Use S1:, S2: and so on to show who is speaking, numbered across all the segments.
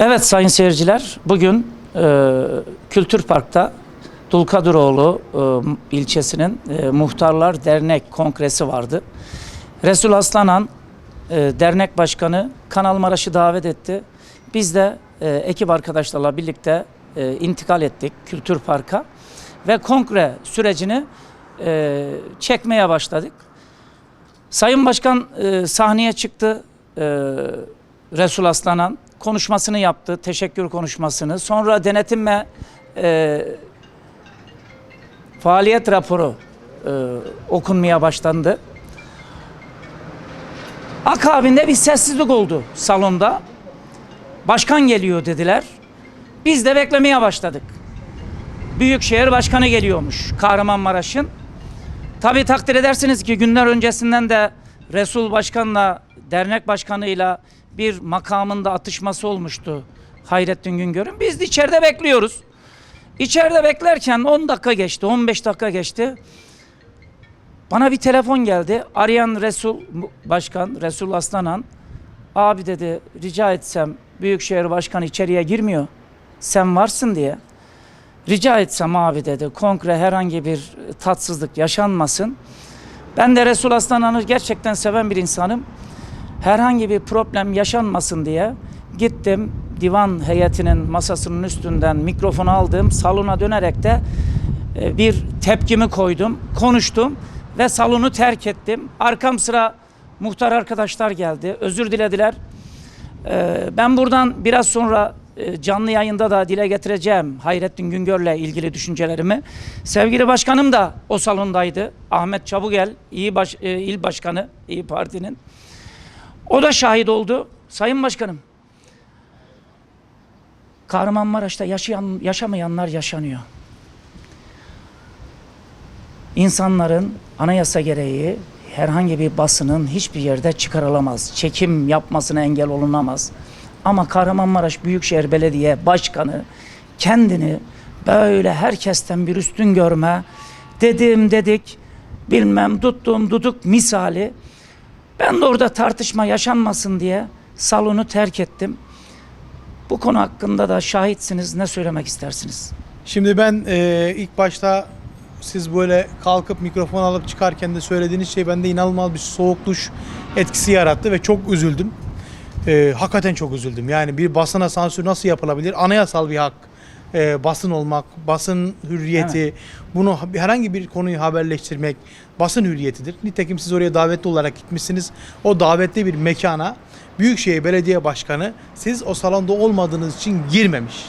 S1: Evet sayın seyirciler, bugün e, Kültür Park'ta Dulkadıroğlu e, ilçesinin e, Muhtarlar Dernek Kongresi vardı. Resul Aslanan e, dernek başkanı Kanal Maraş'ı davet etti. Biz de e, ekip arkadaşlarla birlikte e, intikal ettik Kültür Park'a ve kongre sürecini e, çekmeye başladık. Sayın Başkan e, sahneye çıktı. E, Resul Aslanan konuşmasını yaptı. Teşekkür konuşmasını. Sonra denetim ve e, faaliyet raporu e, okunmaya başlandı. Akabinde bir sessizlik oldu salonda. Başkan geliyor dediler. Biz de beklemeye başladık. Büyükşehir Başkanı geliyormuş Kahramanmaraş'ın. Tabii takdir edersiniz ki günler öncesinden de Resul Başkan'la dernek başkanıyla bir makamında atışması olmuştu Hayrettin Güngör'ün. Biz de içeride bekliyoruz. İçeride beklerken 10 dakika geçti, 15 dakika geçti. Bana bir telefon geldi. Arayan Resul Başkan, Resul Aslanan. Abi dedi rica etsem Büyükşehir Başkanı içeriye girmiyor. Sen varsın diye. Rica etsem abi dedi kongre herhangi bir tatsızlık yaşanmasın. Ben de Resul Aslanan'ı gerçekten seven bir insanım. Herhangi bir problem yaşanmasın diye gittim divan heyetinin masasının üstünden mikrofonu aldım. Salona dönerek de e, bir tepkimi koydum, konuştum ve salonu terk ettim. Arkam sıra muhtar arkadaşlar geldi, özür dilediler. Ee, Ben buradan biraz sonra e, canlı yayında da dile getireceğim Hayrettin Güngör'le ilgili düşüncelerimi. Sevgili başkanım da o salondaydı. Ahmet Çabugel, İyi Baş, e, İl Başkanı İyi Parti'nin. O da şahit oldu. Sayın Başkanım, Kahramanmaraş'ta yaşayan, yaşamayanlar yaşanıyor. İnsanların anayasa gereği herhangi bir basının hiçbir yerde çıkarılamaz. Çekim yapmasına engel olunamaz. Ama Kahramanmaraş Büyükşehir Belediye Başkanı kendini böyle herkesten bir üstün görme, dedim dedik, bilmem tuttum duduk misali. Ben de orada tartışma yaşanmasın diye salonu terk ettim. Bu konu hakkında da şahitsiniz. Ne söylemek istersiniz?
S2: Şimdi ben e, ilk başta siz böyle kalkıp mikrofon alıp çıkarken de söylediğiniz şey bende inanılmaz bir soğuk duş etkisi yarattı ve çok üzüldüm. E, hakikaten çok üzüldüm. Yani bir basına sansür nasıl yapılabilir? Anayasal bir hak. E, basın olmak, basın hürriyeti, bunu herhangi bir konuyu haberleştirmek basın hürriyetidir. Nitekim siz oraya davetli olarak gitmişsiniz. O davetli bir mekana Büyükşehir Belediye Başkanı siz o salonda olmadığınız için girmemiş.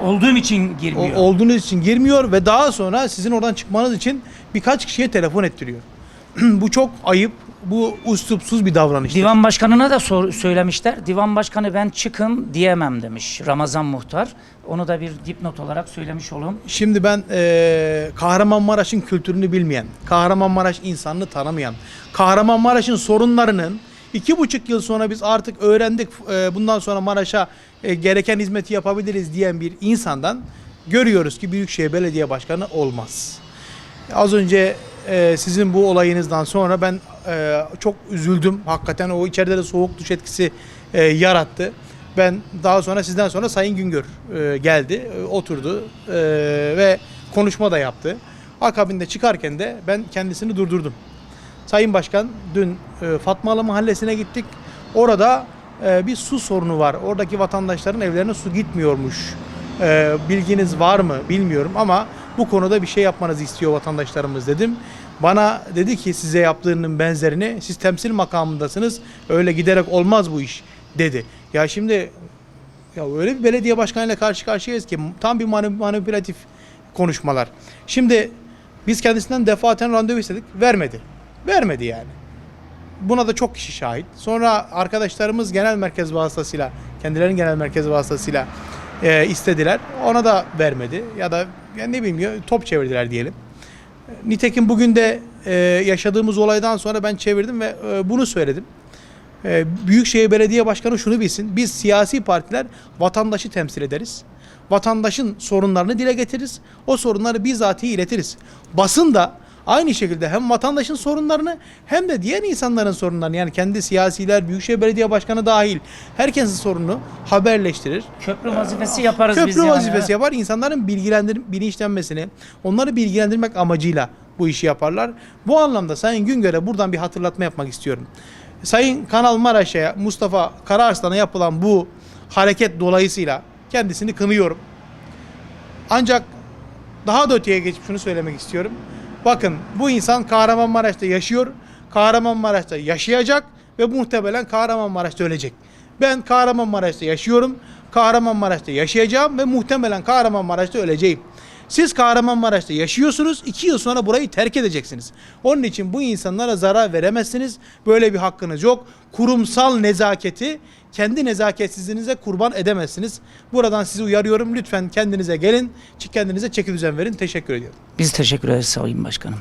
S1: Olduğum için
S2: O,
S1: girmiyor.
S2: olduğunuz için girmiyor ve daha sonra sizin oradan çıkmanız için birkaç kişiye telefon ettiriyor. bu çok ayıp, bu üslupsuz bir davranış.
S1: Divan başkanına da sor- söylemişler. Divan başkanı ben çıkın diyemem demiş Ramazan Muhtar. Onu da bir dipnot olarak söylemiş olayım.
S2: Şimdi ben eee Kahramanmaraş'ın kültürünü bilmeyen, Kahramanmaraş insanını tanımayan, Kahramanmaraş'ın sorunlarının iki buçuk yıl sonra biz artık öğrendik eee, bundan sonra Maraş'a eee, gereken hizmeti yapabiliriz diyen bir insandan görüyoruz ki Büyükşehir Belediye Başkanı olmaz. Az önce e, sizin bu olayınızdan sonra ben e, çok üzüldüm. Hakikaten o içeride de soğuk duş etkisi e, yarattı. Ben daha sonra sizden sonra Sayın Güngör e, geldi, e, oturdu e, ve konuşma da yaptı. Akabinde çıkarken de ben kendisini durdurdum. Sayın Başkan dün e, Fatmalı Mahallesi'ne gittik. Orada e, bir su sorunu var. Oradaki vatandaşların evlerine su gitmiyormuş. E, bilginiz var mı bilmiyorum ama bu konuda bir şey yapmanızı istiyor vatandaşlarımız dedim. Bana dedi ki size yaptığının benzerini siz temsil makamındasınız. Öyle giderek olmaz bu iş dedi. Ya şimdi ya öyle bir belediye başkanıyla karşı karşıyayız ki tam bir manip- manipülatif konuşmalar. Şimdi biz kendisinden defaten randevu istedik. Vermedi. Vermedi yani. Buna da çok kişi şahit. Sonra arkadaşlarımız genel merkez vasıtasıyla, kendilerinin genel merkez vasıtasıyla e, istediler. Ona da vermedi. Ya da yani ne bileyim top çevirdiler diyelim. Nitekim bugün de e, yaşadığımız olaydan sonra ben çevirdim ve e, bunu söyledim. E, Büyükşehir Belediye Başkanı şunu bilsin. Biz siyasi partiler vatandaşı temsil ederiz. Vatandaşın sorunlarını dile getiririz. O sorunları bizatihi iletiriz. Basın da Aynı şekilde hem vatandaşın sorunlarını hem de diğer insanların sorunlarını yani kendi siyasiler, Büyükşehir Belediye Başkanı dahil herkesin sorununu haberleştirir.
S1: Köprü vazifesi yaparız biz
S2: Köprü
S1: yani.
S2: vazifesi yapar. İnsanların bilgilendir bilinçlenmesini, onları bilgilendirmek amacıyla bu işi yaparlar. Bu anlamda Sayın Güngör'e buradan bir hatırlatma yapmak istiyorum. Sayın Kanal Maraş'a, Mustafa Karaarslan'a yapılan bu hareket dolayısıyla kendisini kınıyorum. Ancak daha da öteye geçip şunu söylemek istiyorum. Bakın bu insan Kahramanmaraş'ta yaşıyor. Kahramanmaraş'ta yaşayacak ve muhtemelen Kahramanmaraş'ta ölecek. Ben Kahramanmaraş'ta yaşıyorum. Kahramanmaraş'ta yaşayacağım ve muhtemelen Kahramanmaraş'ta öleceğim. Siz Kahramanmaraş'ta yaşıyorsunuz. iki yıl sonra burayı terk edeceksiniz. Onun için bu insanlara zarar veremezsiniz. Böyle bir hakkınız yok. Kurumsal nezaketi kendi nezaketsizliğinize kurban edemezsiniz. Buradan sizi uyarıyorum. Lütfen kendinize gelin. Kendinize çeki düzen verin. Teşekkür ediyorum.
S1: Biz teşekkür ederiz Sayın Başkanım.